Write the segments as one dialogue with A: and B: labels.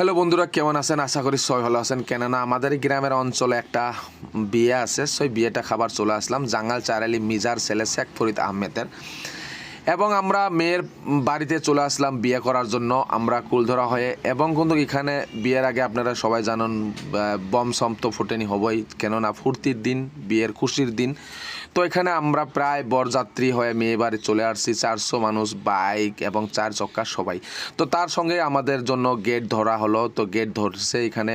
A: Hello বন্ধুরা, কেমন আছেন? আশা করি সবাই ভালো আছেন। কেননা আমাদের গ্রামের অঞ্চলে একটা বিয়ে আছে। সেই বিয়েটা খাবার চলে আসলাম। জাঙ্গাল, চারালি, মিজার ছেলে শেখ ফরিদ আহমেদের। এবং আমরা মেয়ের বাড়িতে চলে আসলাম বিয়ে করার জন্য। আমরা কুলধরা হয়ে। এবং কিন্তু এখানে বিয়ের আগে আপনারা সবাই জানেন বম সম তো ফুটেনি হবই। কেননা ফুর্তির দিন, বিয়ের খুশির দিন। তো এখানে আমরা প্রায় বরযাত্রী হয়ে মেয়ে বাড়ি চলে আসছি, চারশো মানুষ বাইক এবং চার চক্কা সবাই। তো তার সঙ্গে আমাদের জন্য গেট ধরা হলো, তো গেট ধরছে এখানে।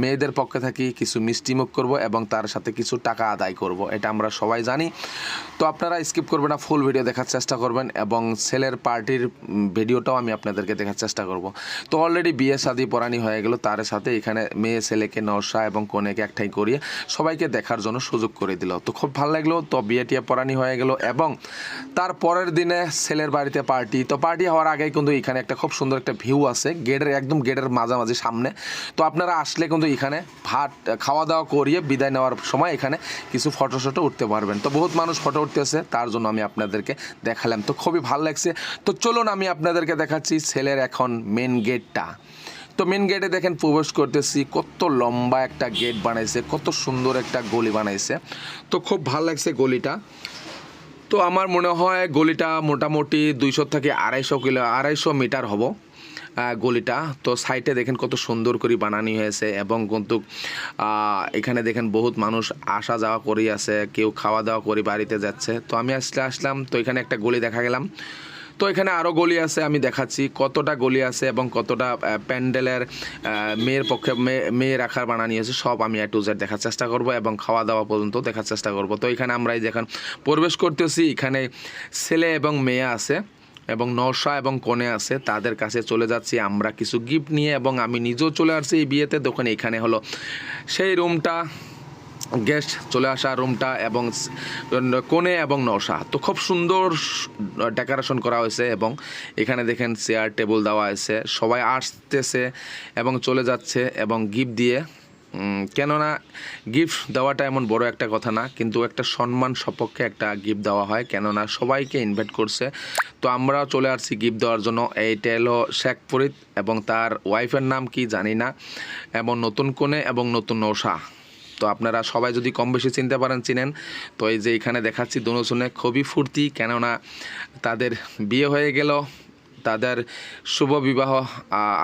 A: মেয়েদের পক্ষে থাকি কিছু মিষ্টিমুখ করব এবং তার সাথে কিছু টাকা আদায় করব, এটা আমরা সবাই জানি। তো আপনারা স্কিপ করবেন না ফুল ভিডিও দেখার চেষ্টা করবেন এবং ছেলের পার্টির ভিডিওটাও আমি আপনাদেরকে দেখার চেষ্টা করব। তো অলরেডি বিয়ে শাদি পরানি হয়ে গেল, তার সাথে এখানে মেয়ে ছেলেকে নশা এবং কনেকে একঠাই করিয়ে সবাইকে দেখার জন্য সুযোগ করে দিল। তো খুব ভালো লাগল, তো বিয়ে টিয়ে পরানি হয়ে গেল এবং তার পরের দিনে ছেলের বাড়িতে পার্টি। তো পার্টি হওয়ার আগেই কিন্তু এখানে একটা খুব সুন্দর একটা ভিউ আছে, গেটের একদম গেটের মাঝামাঝি সামনে। তো আপনারা আসলে কিন্তু এখানে ভাত খাওয়া দাওয়া করিয়ে বিদায় নেওয়ার সময় এখানে কিছু ফটো শটো উঠতে পারবেন। তো বহুত মানুষ ফটো উঠতেছে, তার জন্য আমি আপনাদেরকে দেখালাম। তো খুবই ভালো লাগছে। তো চলুন আমি আপনাদেরকে দেখাচ্ছি ছেলের এখন মেন গেটটা তো মেন গেটে দেখেন প্রবেশ করতেছি, কত লম্বা একটা গেট বানাইছে, কত সুন্দর একটা গলি বানাইছে। তো খুব ভালো লাগছে গলিটা। তো আমার মনে হয় গলিটা মোটামুটি দুইশো থেকে আড়াইশো কিলো, আড়াইশো মিটার হব গলিটা। তো সাইডে দেখেন কত সুন্দর করে বানানি হয়েছে এবং কিন্তু এখানে দেখেন বহুত মানুষ আসা যাওয়া করি আছে, কেউ খাওয়া দাওয়া করে বাড়িতে যাচ্ছে। তো আমি আসলে আসলাম, তো এখানে একটা গলি দেখা গেলাম। তো এখানে আরও গলি আছে, আমি দেখাচ্ছি কতটা গলি আছে এবং কতটা প্যান্ডেলের মেয়ের পক্ষে মেয়ে- রাখার বানানি আছে সব আমি এ টু জেড দেখার চেষ্টা করব এবং খাওয়া দাওয়া পর্যন্ত দেখার চেষ্টা করব। তো এখানে আমরা এই যখন প্রবেশ করতেছি, এখানে ছেলে এবং মেয়ে আছে এবং নশা এবং কনে আছে, তাদের কাছে চলে যাচ্ছি আমরা কিছু গিফট নিয়ে এবং আমি নিজেও চলে আসছি এই বিয়েতে। দোকানে এখানে হলো সেই রুমটা। গেস্ট চলে আসা রুমটা এবং কোণে এবং নশা তো খুব সুন্দর ডেকোরেশন করা হয়েছে এবং এখানে দেখেন চেয়ার, টেবিল দেওয়া হয়েছে সবাই আসতেছে এবং চলে যাচ্ছে এবং গিফট দিয়ে। কেননা গিফট দেওয়াটা এমন বড় একটা কথা না, কিন্তু একটা সম্মান সপক্ষে একটা গিফট দেওয়া হয়, কেননা সবাইকে ইনভাইট করছে। তো আমরা চলে আসছি গিফট দেওয়ার জন্য। এইটা হলো শেখ ফরিদ এবং তার ওয়াইফের নাম কি জানি না এবং নতুন কোণে এবং নতুন নৌসা তো আপনারা সবাই যদি কম বেশি চিনতে পারেন, চিনেন। তো এই যে এখানে দেখাচ্ছি দুজনে খুবই ফুর্তি, কেননা তাদের বিয়ে হয়ে গেল। তাদের শুভ বিবাহ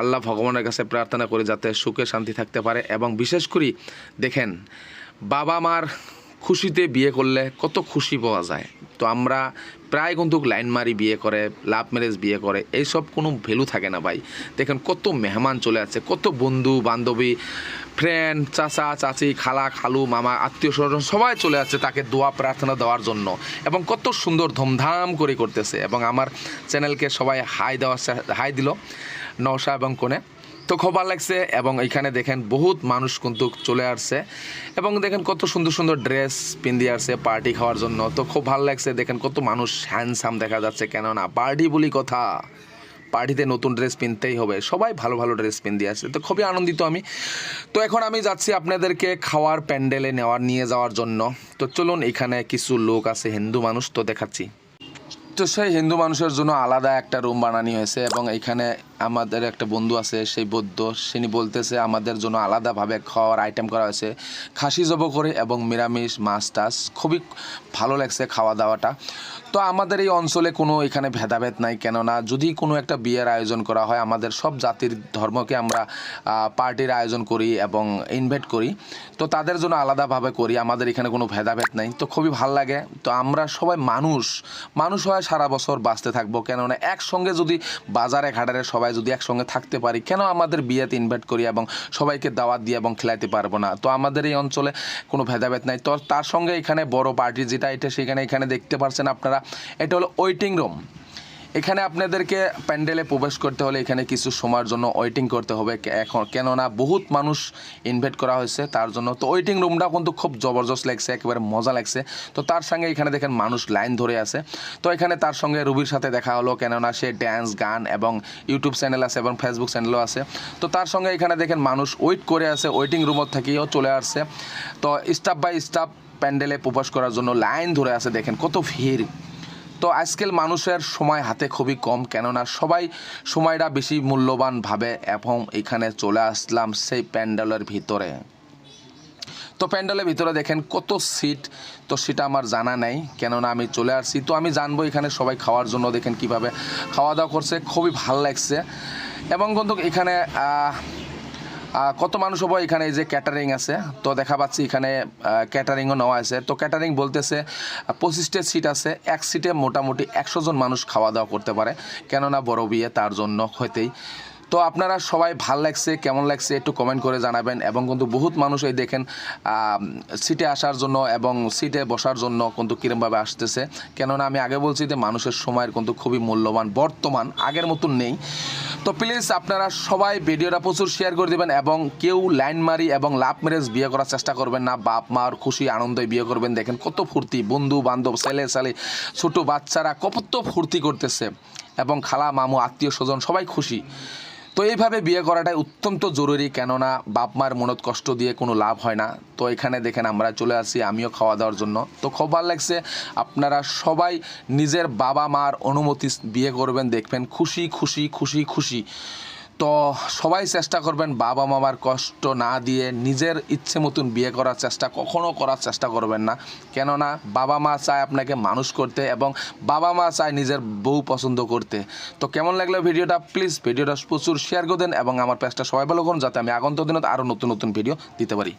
A: আল্লাহ ভগবানের কাছে প্রার্থনা করে যাতে সুখে শান্তি থাকতে পারে এবং বিশেষ করে দেখেন বাবা মার খুশিতে বিয়ে করলে কত খুশি পাওয়া যায়। তো আমরা প্রায় কিন্তু লাইন মারি বিয়ে করে লাভ ম্যারেজ বিয়ে করে, এইসব কোনো ভ্যালু থাকে না ভাই। দেখেন কত মেহমান চলে আসছে, কত বন্ধু, বান্ধবী ফ্রেন্ড চাচা, চাচি, খালা, খালু, মামা, আত্মীয় স্বজন, সবাই চলে আসছে তাকে দোয়া, প্রার্থনা দেওয়ার জন্য। এবং কত সুন্দর ধুমধাম করে করতেছে। এবং আমার চ্যানেলকে সবাই হাই দেওয়ার হাই দিল, নওশা এবং কোণে তো খুব ভালো লাগছে এবং এখানে দেখেন বহুত মানুষ কিন্তু চলে আসছে এবং দেখেন কত সুন্দর সুন্দর ড্রেস পিন্দি আসছে পার্টি খাওয়ার জন্য। তো খুব ভালো লাগছে, দেখেন কত মানুষ হ্যান্ডসাম দেখা যাচ্ছে। কেননা পার্টি বলি কথা, পার্টিতে নতুন ড্রেস কিনতেই হবে। সবাই ভালো ভালো ড্রেস পিন্দি আসছে। তো খুবই আনন্দিত আমি। তো এখন আমি যাচ্ছি আপনাদেরকে খাওয়ার প্যান্ডেলে নেওয়ার নিয়ে যাওয়ার জন্য। তো চলুন এখানে কিছু লোক আছে, হিন্দু মানুষ, তো দেখাচ্ছি। সেই হিন্দু মানুষের জন্য আলাদা একটা রুম বানানি হয়েছে এবং এখানে আমাদের একটা বন্ধু আছে, সেই বৌদ্ধ। তিনি বলতেছে, আমাদের জন্য আলাদাভাবে খাওয়ার আইটেম করা হয়েছে। খাসি জব করে এবং নিরামিষ মাছ টাছ খুবই ভালো লাগছে খাওয়া দাওয়াটা তো আমাদের এই অঞ্চলে কোনো এখানে ভেদাভেদ নাই, কেননা যদি কোনো একটা বিয়ের আয়োজন করা হয়, আমাদের সব জাতির ধর্মকে আমরা পার্টির আয়োজন করি এবং ইনভাইট করি। তো তাদের জন্য আলাদাভাবে করি, আমাদের এখানে কোনো ভেদাভেদ নাই। তো খুবই ভালো লাগে। তো আমরা সবাই মানুষ মানুষ হয় সারা বছর বাঁচতে থাকব, কেননা একসঙ্গে যদি বাজারে, ঘাটারে সবাই যদি একসঙ্গে থাকতে পারি, কেন আমাদের বিয়েতে ইনভাইট করি এবং সবাইকে দাওয়াত দিয়ে এবং খেলাইতে পারব না? তো আমাদের এই অঞ্চলে কোনো ভেদাভেদ নাই। তো তার সঙ্গে এখানে বড় পার্টি যেটা, এটা সেখানে, এখানে দেখতে পারছেন আপনারা এটা হলো ওয়েটিং রুম এখানে আপনাদেরকে প্যান্ডেলে প্রবেশ করতে হলে এখানে কিছু সময়ের জন্য ওয়েটিং করতে হবে। এখন কেননা বহুত মানুষ ইনভাইট করা হয়েছে তার জন্য। তো ওয়েটিং রুমটা কিন্তু খুব জবরদস্ত লাগছে, একেবারে মজা লাগছে। তো তার সঙ্গে এখানে দেখেন মানুষ লাইন ধরে আছে। তো এখানে তার সঙ্গে রুবির সাথে দেখা হলো, কেননা সে ড্যান্স গান এবং ইউটিউব চ্যানেল আছে এবং ফেসবুক চ্যানেলও আছে। তো তার সঙ্গে এখানে দেখেন মানুষ ওয়েট করে আছে ওয়েটিং রুমের থেকেও চলে আসছে। তো স্টাফ বাই স্টাফ প্যান্ডেলে প্রবেশ করার জন্য লাইন ধরে আছে, দেখেন কত ভিড়। তো আজকাল মানুষের সময় হাতে খুবই কম, কেননা সবাই সময়টা বেশি মূল্যবান ভাবে এবং এখানে চলে আসলাম সেই প্যান্ডেলের ভিতরে। তো প্যান্ডেলের ভিতরে দেখেন কত সিট তো সেটা আমার জানা নেই, কেননা আমি চলে আসছি। তো আমি জানব এখানে সবাই খাওয়ার জন্য দেখেন কীভাবে খাওয়া দাওয়া করছে, খুবই ভালো লাগছে। এবং কিন্তু এখানে কত মানুষ হব এখানে? যে ক্যাটারিং আছে, তো দেখা পাচ্ছি এখানে ক্যাটারিংও নেওয়া আছে তো ক্যাটারিং বলতেছে পঁচিশটা সিট আছে, এক সিটে মোটামুটি একশো জন মানুষ খাওয়া দাওয়া করতে পারে। কেননা বড় বিয়ে, তার জন্য হইতেই তো আপনারা সবাই ভালো লাগছে, কেমন লাগছে একটু কমেন্ট করে জানাবেন। এবং কিন্তু বহুত মানুষ এই দেখেন সিটে আসার জন্য এবং সিটে বসার জন্য কিন্তু কিরমভাবে আসতেছে। কেননা আমি আগে বলছি যে মানুষের সময়ের কিন্তু খুবই মূল্যবান। বর্তমান, আগের মতন নেই। তো প্লিজ আপনারা সবাই ভিডিওটা প্রচুর শেয়ার করে দেবেন এবং কেউ লাইন মারি এবং লাভ ম্যারেজ বিয়ে করার চেষ্টা করবেন না। বাপ মার খুশি আনন্দে বিয়ে করবেন। দেখেন কত ফুর্তি, বন্ধু বান্ধব, ছেলে ছেলে, ছোট বাচ্চারা কত ফুর্তি করতেছে। এবং খালা, মামু আত্মীয় স্বজন সবাই খুশি। তো এইভাবে বিয়ে করাটাই অত্যন্ত জরুরি, কেননা বাপ মার মনত কষ্ট দিয়ে কোনো লাভ হয় না। তো এখানে দেখেন আমরা চলে আসি, আমিও খাওয়া দাওয়ার জন্য। তো খুব ভালো লাগছে, আপনারা সবাই নিজের বাবা মার অনুমতি বিয়ে করবেন, দেখবেন খুশি খুশি খুশি খুশি। তো সবাই চেষ্টা করবেন বাবা মামার কষ্ট না দিয়ে নিজের ইচ্ছে মতন বিয়ে করার চেষ্টা, কখনো করার চেষ্টা করবেন না। কেননা বাবা মা চায় আপনাকে মানুষ করতে এবং বাবা মা চায় নিজের বউ পছন্দ করতে। তো কেমন লাগল ভিডিওটা? প্লিজ ভিডিওটা প্রচুর শেয়ার করে দেন এবং আমার পেজটা সবাই ভালো করুন, যাতে আমি আগন্ত দিনত আরও নতুন নতুন ভিডিও দিতে পারি।